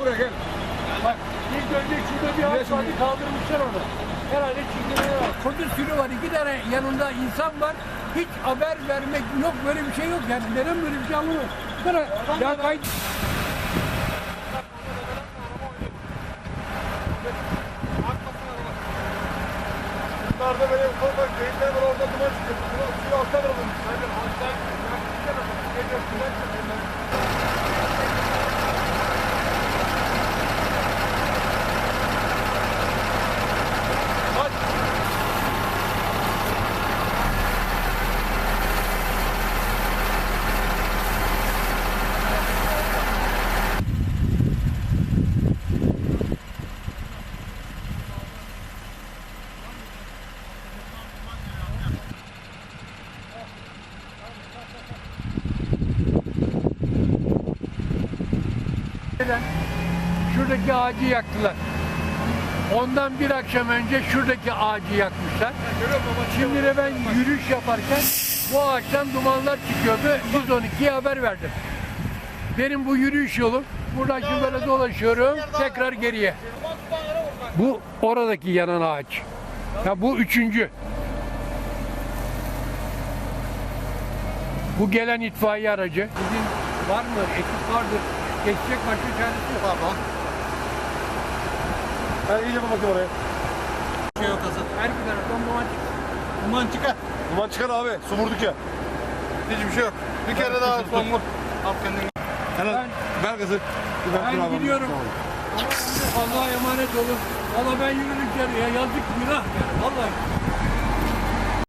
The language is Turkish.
Gel buraya gel. Bak ilk önce şurada bir ağaç vardı kaldırmışlar onu. Herhalde çingene var. Koca sürü var iki tane yanında insan var. Hiç haber vermek yok böyle bir şey yok yani. Neden böyle bir şey anlamıyorum. Bana ya kayıt. Bunlarda böyle ufak geyikler var orada duman çıkıyor. Suyu alttan alınmış. Hadi alttan. Geliyor sudan çıkıyor. Şuradaki ağacı yaktılar. Ondan bir akşam önce şuradaki ağacı yakmışlar. Şimdi de ben yürüyüş yaparken bu ağaçtan dumanlar çıkıyordu. 112'ye haber verdim. Benim bu yürüyüş yolum. Buradan şimdi böyle dolaşıyorum. Tekrar geriye. Bu oradaki yanan ağaç. Ya bu üçüncü. Bu gelen itfaiye aracı. Sizin var mı? Ekip vardır. Geçecek başka çaresi yok. Tamam. Ben iyice bakayım oraya. Şey yok hazır. Her bir taraftan duman çıkıyor. Duman çıkar. Duman çıkar abi. Su vurduk ya. Hiçbir şey yok. Bir kere daha son vur. Al kendini. Helal. Ver dur Ben abi. gidiyorum. Allah'a emanet olun. Valla ben yürürüm ya yazık günah vallahi.